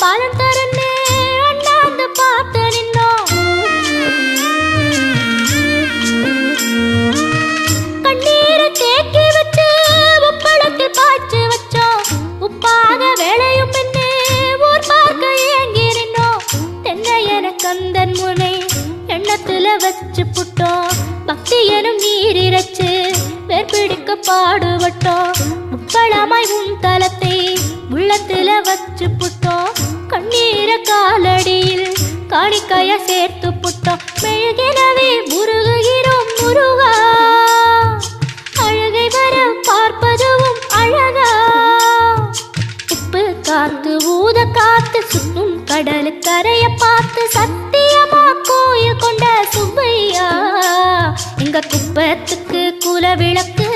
பலன் தரன்னு அண்ணாந்து பார்த்து நின்னோம். கண்ணீரை தேக்கி வச்சு உப்பளத்தில் பாய்ச்சி வச்சோம். உப்பாக வேலையும் பின்னே ஊர் பார்க்க ஏங்கி நின்னோம். தென்னை என கந்தன் முனை எண்ணத்துல வச்சு புட்டோம். பக்தி எனும் நீர் இறைச்சு வேர்பிடிக்க பாடுபட்டோம். முப்பளமாய் உன் தலத்தை உள்ளத்துல வச்சு புட்டோம். காலடியில் காணிக்கைய சேர்த்து புத்தம் மெழுகினவே முருகுகிறோம் முருகா. அழுகை வர பார்ப்பதுவும் அழகா. உப்பு காத்து ஊத காத்து சுத்தும் கடலு கரைய பார்த்து சத்தியமா கோயில் கொண்ட சுப்பையா. எங்க குப்பத்துக்கு குல விளக்கு